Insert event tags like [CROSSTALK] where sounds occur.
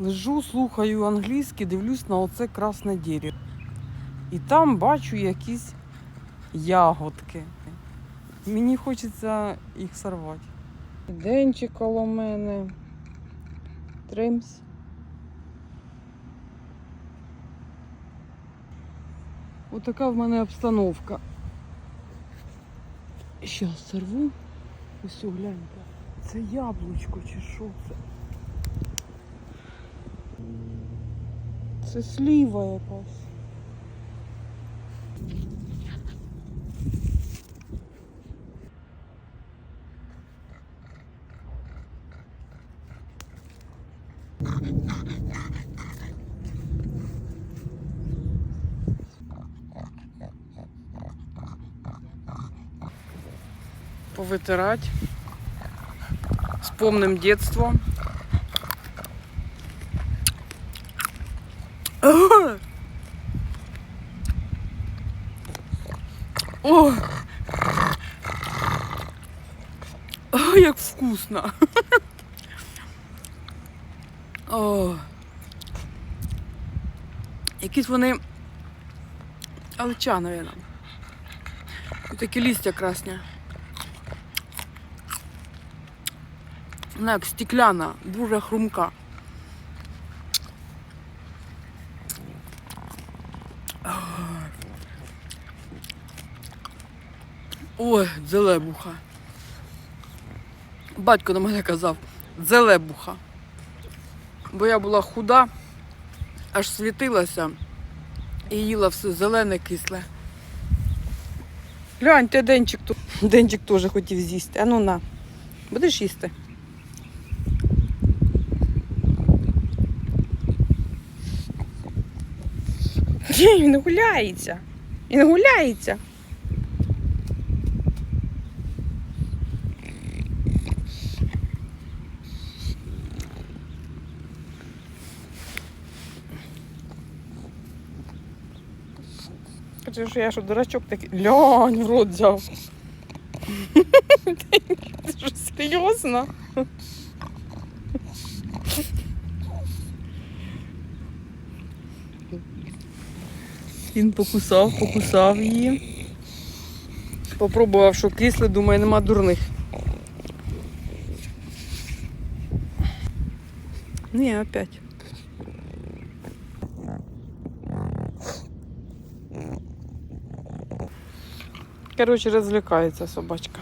Лежу, слухаю англійське, дивлюсь на оце красне дерево. І там бачу якісь ягодки. Мені хочеться їх сорвати. Денчик коло мене. Тримс. Отака в мене обстановка. Щас сорву. Ось гляньте. Це яблучко чи що це? Це сліва якась. Повитирать. Вспомним детство. О! О, як вкусно. О. Якісь вони алча, наверное. Такі листя красні. Вона як стекляна, дуже хрумка. Ой, дзелебуха. Батько на мене казав, дзелебуха. Бо я була худа, аж світилася і їла все зелене кисле. Гляньте, Денчик тут. [LAUGHS] Денчик теж хотів з'їсти. А ну на. Будеш їсти? [LAUGHS] Він гуляється. Він гуляється. Каже, що я що дурачок такий. Лянь, в рот взяв. [LAUGHS] Ти що, серйозно? Він покусав, покусав її. Попробував, що кисле, думаю, нема дурних. Ні, опять. Короче, развлекается собачка.